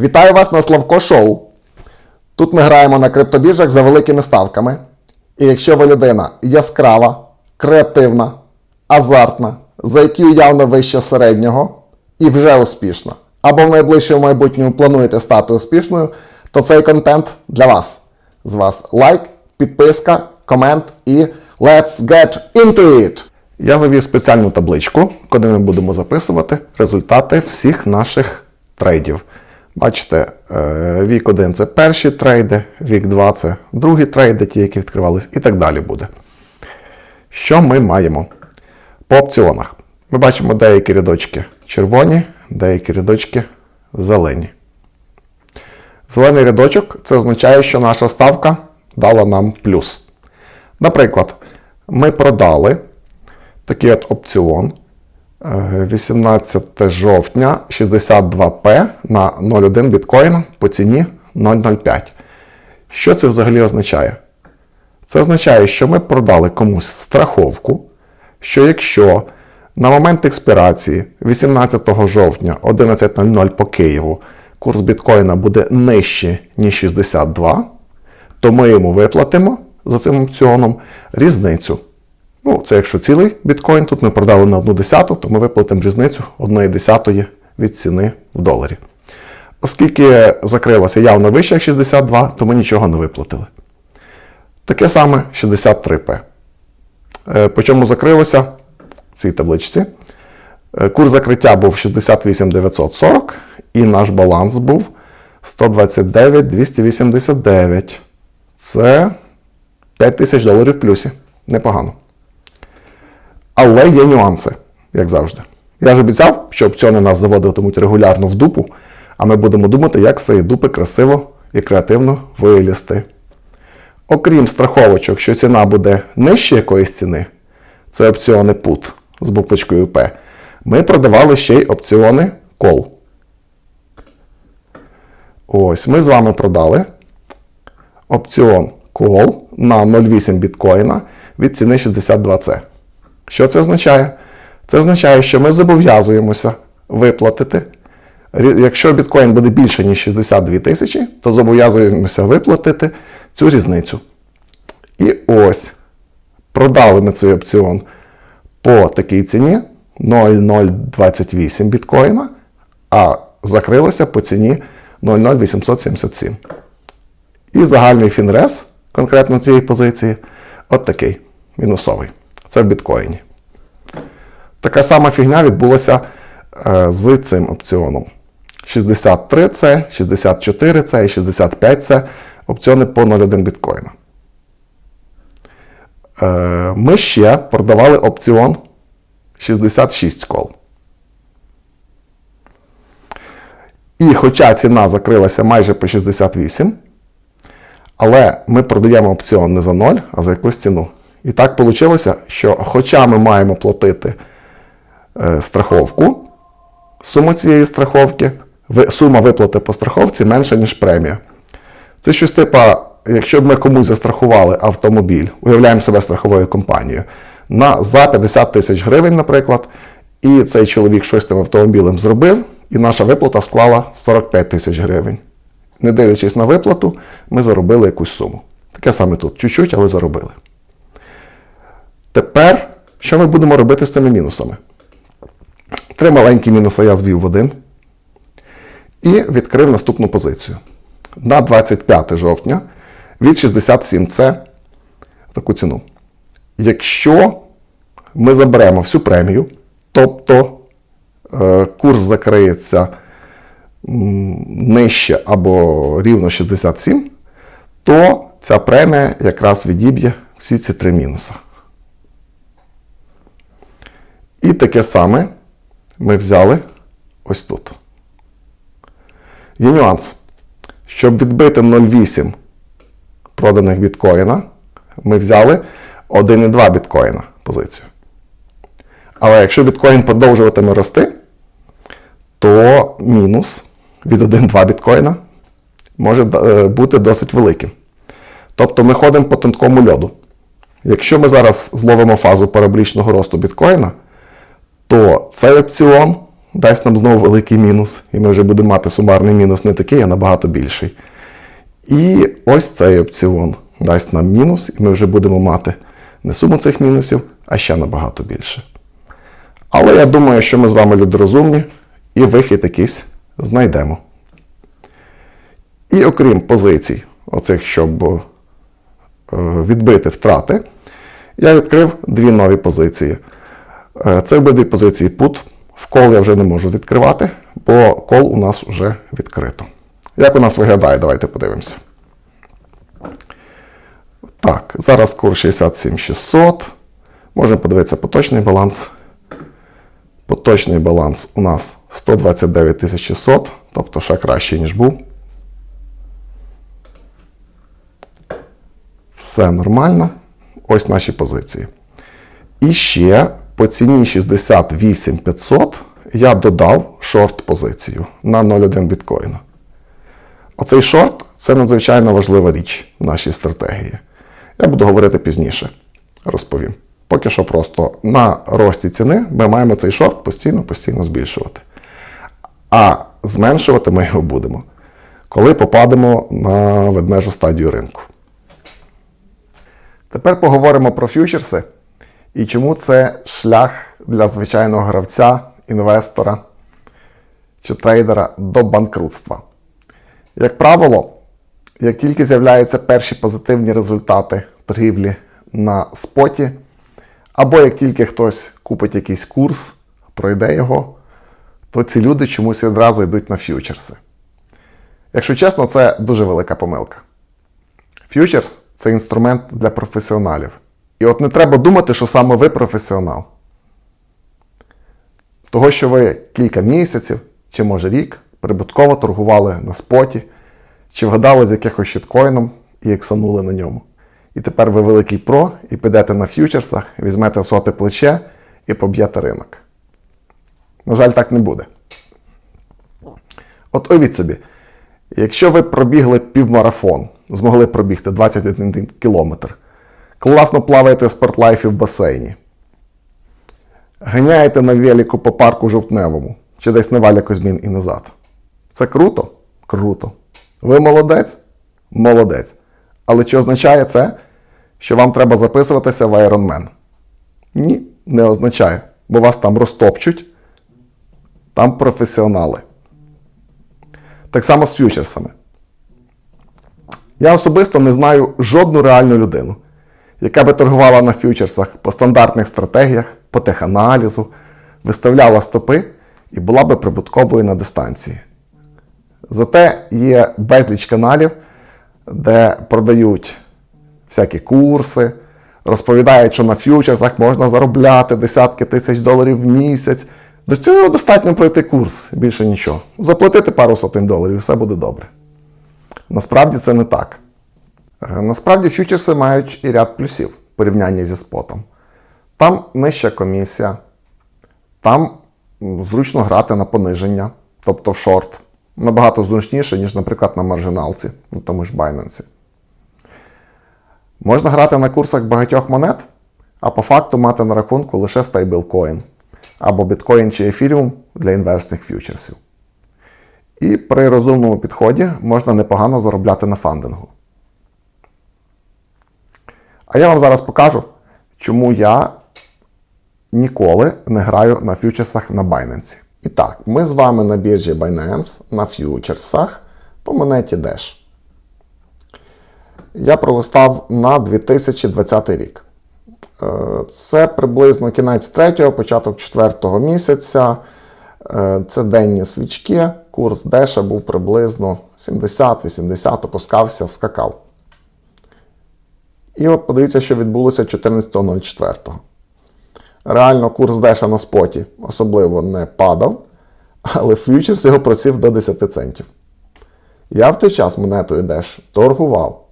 Вітаю вас на Славко Шоу. Тут ми граємо на криптобіржах за великими ставками. І якщо ви людина яскрава, креативна, азартна, за IQ явно вище середнього і вже успішна, або в найближчому майбутньому плануєте стати успішною, то цей контент для вас. З вас лайк, підписка, комент і let's get into it! Я завів спеціальну табличку, куди ми будемо записувати результати всіх наших трейдів. Бачите, е, вік 1 це перші трейди, вік 2 це другі трейди, ті, які відкривались, і так далі буде. Що ми маємо? По опціонах. Ми бачимо деякі рядочки червоні, деякі рядочки зелені. Зелений рядочок це означає, що наша ставка дала нам плюс. Наприклад, ми продали такий от опціон 18 жовтня 62П на 0,1 біткоїна по ціні 0,05. Що це взагалі означає? Це означає, що ми продали комусь страховку, що якщо на момент експірації 18 жовтня 11.00 по Києву курс біткоїна буде нижче, ніж 62, то ми йому виплатимо за цим опціоном різницю. Ну, це якщо цілий біткоін, тут ми продали на 1 десяту, то ми виплатимо різницю 1 десятої від ціни в доларі. Оскільки закрилося явно вище, як 62, то ми нічого не виплатили. Таке саме 63П. Е, По чому закрилося в цій табличці? Е, Курс закриття був 68 940 і наш баланс був 129 289. Це 5 тисяч доларів в плюсі. Непогано. Але є нюанси, як завжди. Я ж обіцяв, що опціони нас заводитимуть регулярно в дупу, а ми будемо думати, як з цієї дупи красиво і креативно вилізти. Окрім страховочок, що ціна буде нижче якоїсь ціни, це опціони PUT з буквочкою P, ми продавали ще й опціони Call. Ось, ми з вами продали опціон Call на 0,8 біткоїна від ціни 62C. Що це означає? Це означає, що ми зобов'язуємося виплатити. Якщо біткоін буде більше, ніж 62 тисячі, то зобов'язуємося виплатити цю різницю. І ось продали ми цей опціон по такій ціні 0,028 біткоїна, а закрилося по ціні 0,0877. І загальний фінрес конкретно цієї позиції от такий мінусовий. Це в біткоїні. Така сама фігня відбулася е, з цим опціоном. 63C, 64C і 65C опціони по 0,1 біткоїна. Е, ми ще продавали опціон 66 кол. І хоча ціна закрилася майже по 68, але ми продаємо опціон не за 0, а за якусь ціну. І так вийшло, що хоча ми маємо платити е, страховку, сума цієї страховки, сума виплати по страховці менша, ніж премія. Це щось типа, якщо б ми комусь застрахували автомобіль, уявляємо себе страховою компанією, на, за 50 тисяч гривень, наприклад, і цей чоловік щось тим автомобілем зробив, і наша виплата склала 45 тисяч гривень. Не дивлячись на виплату, ми заробили якусь суму. Таке саме тут, чуть-чуть, але заробили. Тепер, що ми будемо робити з цими мінусами? Три маленькі мінуси я звів в один і відкрив наступну позицію. На 25 жовтня від 67С таку ціну. Якщо ми заберемо всю премію, тобто е, курс закриється нижче або рівно 67, то ця премія якраз відіб'є всі ці три мінуси. І таке саме ми взяли ось тут. Є нюанс. Щоб відбити 0,8 проданих біткоїна, ми взяли 1,2 біткоїна позицію. Але якщо біткоін продовжуватиме рости, то мінус від 1,2 біткоїна може е, бути досить великим. Тобто ми ходимо по тонкому льоду. Якщо ми зараз зловимо фазу параболічного росту біткоїна, то цей опціон дасть нам знову великий мінус, і ми вже будемо мати сумарний мінус не такий, а набагато більший. І ось цей опціон дасть нам мінус, і ми вже будемо мати не суму цих мінусів, а ще набагато більше. Але я думаю, що ми з вами люди розумні і вихід якийсь знайдемо. І окрім позицій, оцих, щоб е, відбити втрати, я відкрив дві нові позиції. Е, Це обидві позиції put. В кол я вже не можу відкривати, бо кол у нас вже відкрито. Як у нас виглядає, давайте подивимося. Так, зараз курс 67600. Можемо подивитися поточний баланс. Поточний баланс у нас 129 600, тобто ще краще, ніж був. Все нормально. Ось наші позиції. І ще по ціні 68500 я додав шорт-позицію на 0,1 біткоїна. Оцей шорт це надзвичайно важлива річ в нашій стратегії. Я буду говорити пізніше. Розповім. Поки що просто на рості ціни ми маємо цей шорт постійно-постійно збільшувати. А зменшувати ми його будемо, коли попадемо на ведмежу стадію ринку. Тепер поговоримо про ф'ючерси і чому це шлях для звичайного гравця, інвестора чи трейдера до банкрутства. Як правило, як тільки з'являються перші позитивні результати торгівлі на споті, або як тільки хтось купить якийсь курс, пройде його, то ці люди чомусь відразу йдуть на ф'ючерси. Якщо чесно, це дуже велика помилка. Ф'ючерс це інструмент для професіоналів. І от не треба думати, що саме ви професіонал. Того, що ви кілька місяців чи може рік прибутково торгували на споті, чи вгадали з якихось щиткоїном і ексанули на ньому. І тепер ви великий про і підете на ф'ючерсах, візьмете соте плече і поб'єте ринок. На жаль, так не буде. От уявіть собі, якщо ви пробігли півмарафон, змогли пробігти 21 кілометр, класно плаваєте в спортлайфі в басейні, ганяєте на велику по парку жовтневому, чи десь на валя Козьмін і назад. Це круто? Круто. Ви молодець? Молодець. Але чи означає це, що вам треба записуватися в Ironman? Ні, не означає, бо вас там розтопчуть, там професіонали. Так само з ф'ючерсами. Я особисто не знаю жодну реальну людину, яка би торгувала на ф'ючерсах по стандартних стратегіях, по теханалізу, виставляла стопи і була би прибутковою на дистанції. Зате є безліч каналів, де продають всякі курси, розповідають, що на ф'ючерсах можна заробляти десятки тисяч доларів в місяць. До цього достатньо пройти курс, більше нічого. Заплатити пару сотень доларів, і все буде добре. Насправді це не так. Е, Насправді ф'ючерси мають і ряд плюсів в порівнянні зі спотом. Там нижча комісія, там зручно грати на пониження, тобто в шорт. Набагато зручніше, ніж, наприклад, на маржиналці, на тому ж Binance. Можна грати на курсах багатьох монет, а по факту мати на рахунку лише стейблкоін або біткоін чи ефіріум для інверсних ф'ючерсів. І при розумному підході можна непогано заробляти на фандингу. А я вам зараз покажу, чому я ніколи не граю на ф'ючерсах на Binance. І так, ми з вами на біржі Binance на ф'ючерсах по монеті Dash. Я пролистав на 2020 рік. Е, Це приблизно кінець 3, початок 4 місяця. Е, Це денні свічки. Курс Деша був приблизно 70-80, опускався, скакав. І от подивіться, що відбулося 14.04. Реально курс Деша на споті особливо не падав, але фьючерс його просів до 10 центів. Я в той час монетою Dash торгував.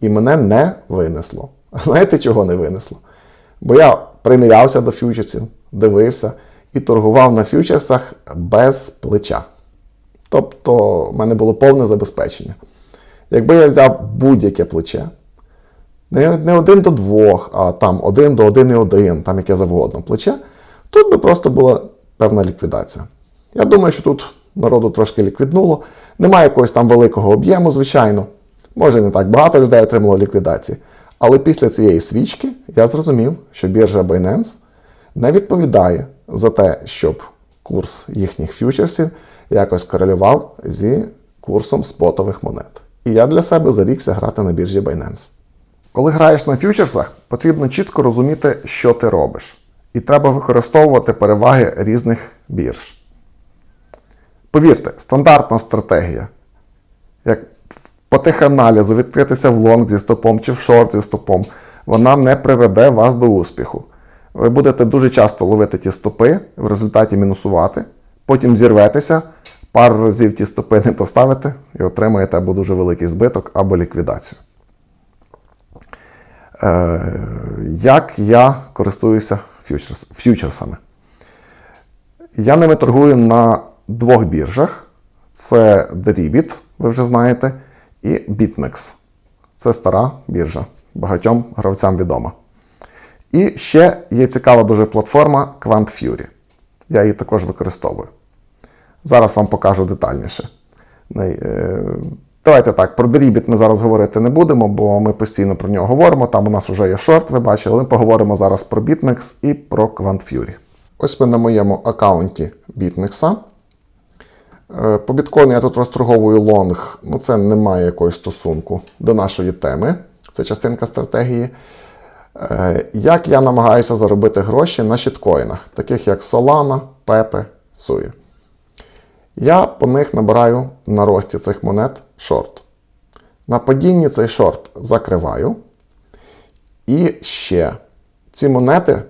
І мене не винесло. Знаєте, чого не винесло? Бо я примірявся до фьючерсів, дивився і торгував на фьючерсах без плеча. Тобто, в мене було повне забезпечення. Якби я взяв будь-яке плече, не, не один до двох, а там один до один і один, там яке завгодно плече, тут би просто була певна ліквідація. Я думаю, що тут народу трошки ліквіднуло. Немає якогось там великого об'єму, звичайно. Може, не так багато людей отримало ліквідації. Але після цієї свічки я зрозумів, що біржа Binance не відповідає за те, щоб курс їхніх фьючерсів якось корелював зі курсом спотових монет. І я для себе зарікся грати на біржі Binance. Коли граєш на фьючерсах, потрібно чітко розуміти, що ти робиш. І треба використовувати переваги різних бірж. Повірте, стандартна стратегія, як по теханалізу відкритися в лонг зі стопом чи в шорт зі стопом, вона не приведе вас до успіху. Ви будете дуже часто ловити ті стопи, в результаті мінусувати, потім зірветеся, пару разів ті стопи не поставите і отримаєте або дуже великий збиток, або ліквідацію. Е, як я користуюся фьючерс, фьючерсами? Я ними торгую на двох біржах: це Deribit, ви вже знаєте, і BitMEX. Це стара біржа, багатьом гравцям відома. І ще є цікава дуже платформа QuantFury. Я її також використовую. Зараз вам покажу детальніше. Давайте так, про Deribit ми зараз говорити не будемо, бо ми постійно про нього говоримо. Там у нас вже є шорт, ви бачили. Ми поговоримо зараз про BitMEX і про QuantFury. Ось ми на моєму аккаунті BitMEX. Е, По біткоїну я тут розторговую лонг, ну це не має якогось стосунку до нашої теми. Це частинка стратегії. Е, Як я намагаюся заробити гроші на щиткоїнах, таких як Solana, Pepe, Sui. Я по них набираю на рості цих монет шорт. На падінні цей шорт закриваю. І ще ці монети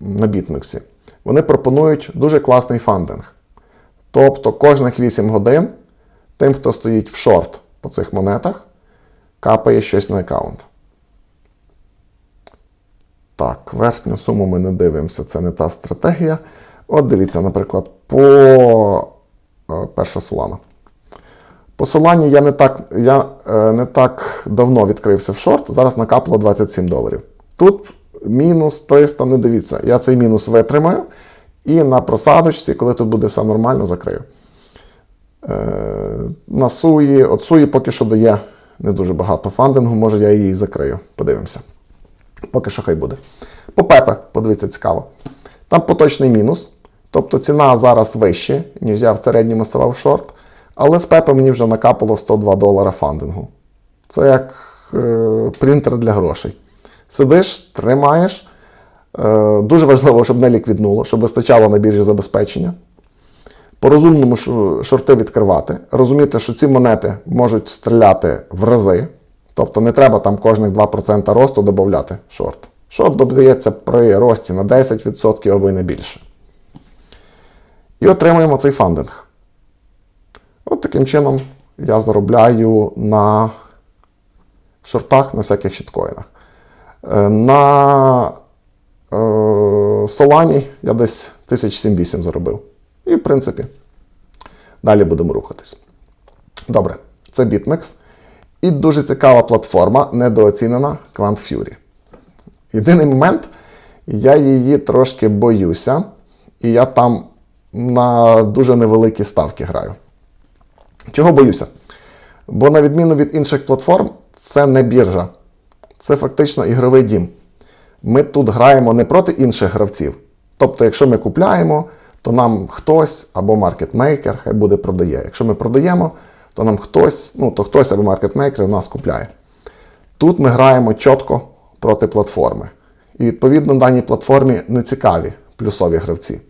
на бітмексі, вони пропонують дуже класний фандинг. Тобто кожних 8 годин тим, хто стоїть в шорт по цих монетах, капає щось на аккаунт. Так, верхню суму ми не дивимося, це не та стратегія. От дивіться, наприклад, по е, перша Solana. По Solana я не так, я, е, не так давно відкрився в шорт, зараз накапало 27 доларів. Тут мінус 300, не дивіться, я цей мінус витримаю і на просадочці, коли тут буде все нормально, закрию. Е, на суї, от суї поки що дає не дуже багато фандингу, може я її закрию. Подивимося. Поки що хай буде. По Пепе, подивіться, цікаво. Там поточний мінус. Тобто ціна зараз вища, ніж я в середньому ставав шорт. Але з Пепе мені вже накапало 102 долара фандингу. Це як е, принтер для грошей. Сидиш, тримаєш. Е, дуже важливо, щоб не ліквіднуло, щоб вистачало на біржі забезпечення. По-розумному шорти відкривати. Розуміти, що ці монети можуть стріляти в рази. Тобто не треба там кожних 2% росту додати шорт. Шорт додається при рості на 10% або й не більше. І отримуємо цей фандинг. От таким чином я заробляю на шортах на всяких щиткоїнах. Е, На е, Solani я десь 1007-8 заробив. І, в принципі, далі будемо рухатись. Добре, це BitMEX. І дуже цікава платформа, недооцінена QuantFury. Єдиний момент, я її трошки боюся, і я там на дуже невеликі ставки граю. Чого боюся? Бо на відміну від інших платформ, це не біржа, це фактично ігровий дім. Ми тут граємо не проти інших гравців. Тобто, якщо ми купляємо, то нам хтось або маркетмейкер хай буде продає. Якщо ми продаємо, то нам хтось, ну то хтось або маркетмейкер в нас купляє. Тут ми граємо чітко проти платформи. І відповідно даній платформі не цікаві плюсові гравці,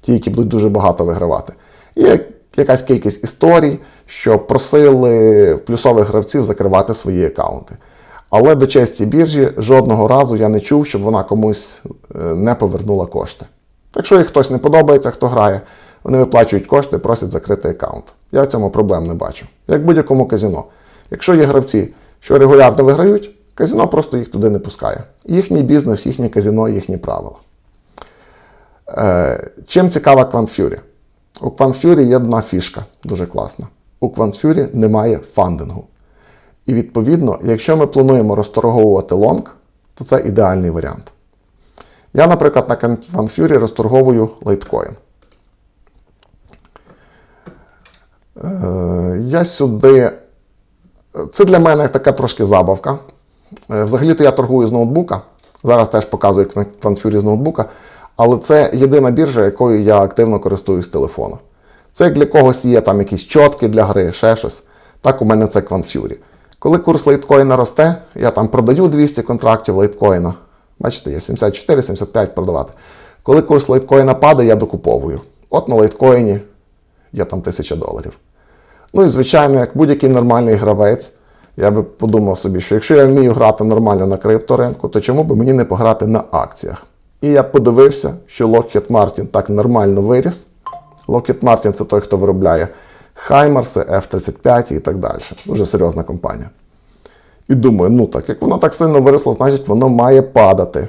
ті, які будуть дуже багато вигравати. Є якась кількість історій, що просили плюсових гравців закривати свої аккаунти. Але до честі біржі жодного разу я не чув, щоб вона комусь е, не повернула кошти. Якщо їх хтось не подобається, хто грає, вони виплачують кошти, просять закрити аккаунт. Я в цьому проблем не бачу. Як будь-якому казіно. Якщо є гравці, що регулярно виграють, казіно просто їх туди не пускає. Їхній бізнес, їхнє казіно, їхні правила. Е, чим цікава QuantFury? У Кванфюрі є одна фішка, дуже класна. У Кванфюрі немає фандингу. І відповідно, якщо ми плануємо розторговувати лонг, то це ідеальний варіант. Я, наприклад, на Кванфюрі розторговую лайткоін. Е, я сюди. Е, це для мене така трошки забавка. Е, взагалі-то я торгую з ноутбука. Зараз теж показую Кванфюрі з ноутбука. Але це єдина біржа, якою я активно користуюсь з телефона. Це як для когось є там якісь чотки для гри, ще щось. Так у мене це QuantFury. Коли курс лайткоїна росте, я там продаю 200 контрактів лайткоїна. Бачите, є 74-75 продавати. Коли курс лайткоїна падає, я докуповую. От на лайткоїні є там 1000 доларів. Ну і звичайно, як будь-який нормальний гравець, я би подумав собі, що якщо я вмію грати нормально на крипторинку, то чому б мені не пограти на акціях? І я подивився, що Lockheed Martin так нормально виріс. Lockheed Martin це той, хто виробляє Хаймарси, F-35 і так далі. Дуже серйозна компанія. І думаю, ну так, як воно так сильно виросло, значить воно має падати.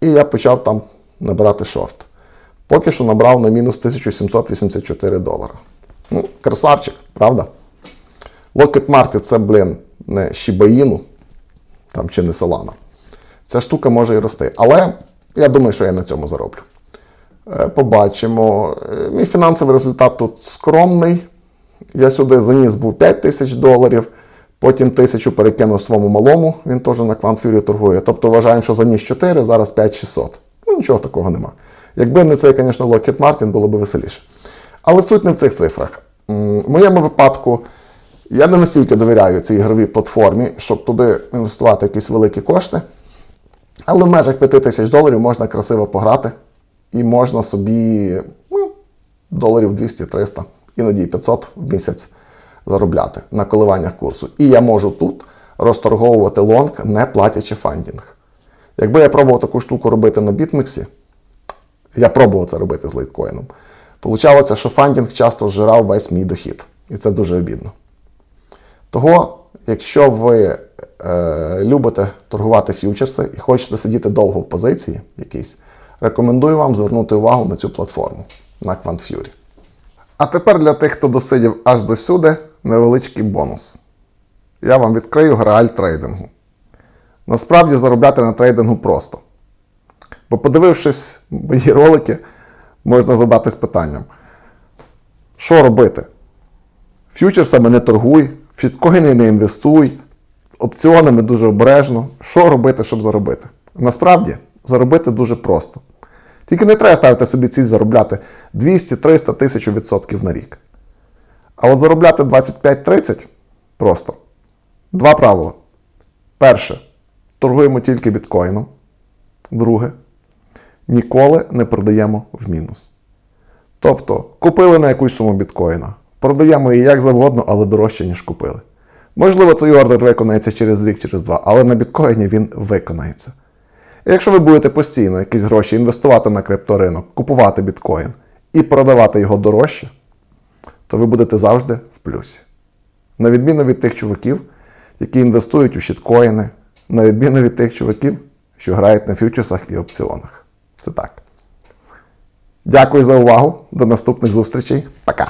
І я почав там набирати шорт. Поки що набрав на мінус 1784 долара. Ну, красавчик, правда? Lockheed Martin це, блін, не Inu, там чи не Solana. Ця штука може і рости. Але я думаю, що я на цьому зароблю. Е, Побачимо. Е, Мій фінансовий результат тут скромний. Я сюди заніс був 5 тисяч доларів, потім тисячу перекинув своєму малому, він теж на QuantFury торгує. Тобто вважаємо, що заніс 4, зараз 5600. Ну, нічого такого нема. Якби не цей, звісно, Lockheed Martin, було б веселіше. Але суть не в цих цифрах. В моєму випадку я не настільки довіряю цій ігровій платформі, щоб туди інвестувати якісь великі кошти. Але в межах 5 тисяч доларів можна красиво пограти, і можна собі ну, доларів 200-300, іноді 500 в місяць заробляти на коливаннях курсу. І я можу тут розторговувати лонг, не платячи фандінг. Якби я пробував таку штуку робити на бітмексі, я пробував це робити з лайткоїном. Получалося, що фандінг часто зжирав весь мій дохід. І це дуже обідно. Того, якщо ви е, любите торгувати ф'ючерси і хочете сидіти довго в позиції якійсь, рекомендую вам звернути увагу на цю платформу на QuantFury. А тепер для тих, хто досидів аж до сюди, невеличкий бонус. Я вам відкрию грааль трейдингу. Насправді заробляти на трейдингу просто. Бо подивившись мої ролики, можна задатись питанням: що робити? Ф'ючерсами не торгуй, фіткоїни не інвестуй, опціонами дуже обережно. Що робити, щоб заробити? Насправді, заробити дуже просто. Тільки не треба ставити собі ціль заробляти 200, 300, 1000 відсотків на рік. А от заробляти 25-30 просто. Два правила. Перше. Торгуємо тільки біткоїном. Друге. Ніколи не продаємо в мінус. Тобто, купили на якусь суму біткоїна. Продаємо її як завгодно, але дорожче, ніж купили. Можливо, цей ордер виконається через рік, через два, але на біткоїні він виконається. І якщо ви будете постійно якісь гроші інвестувати на крипторинок, купувати біткоін і продавати його дорожче, то ви будете завжди в плюсі. На відміну від тих чуваків, які інвестують у щиткоїни, на відміну від тих чуваків, що грають на фьючерсах і опціонах. Це так. Дякую за увагу. До наступних зустрічей. Пока.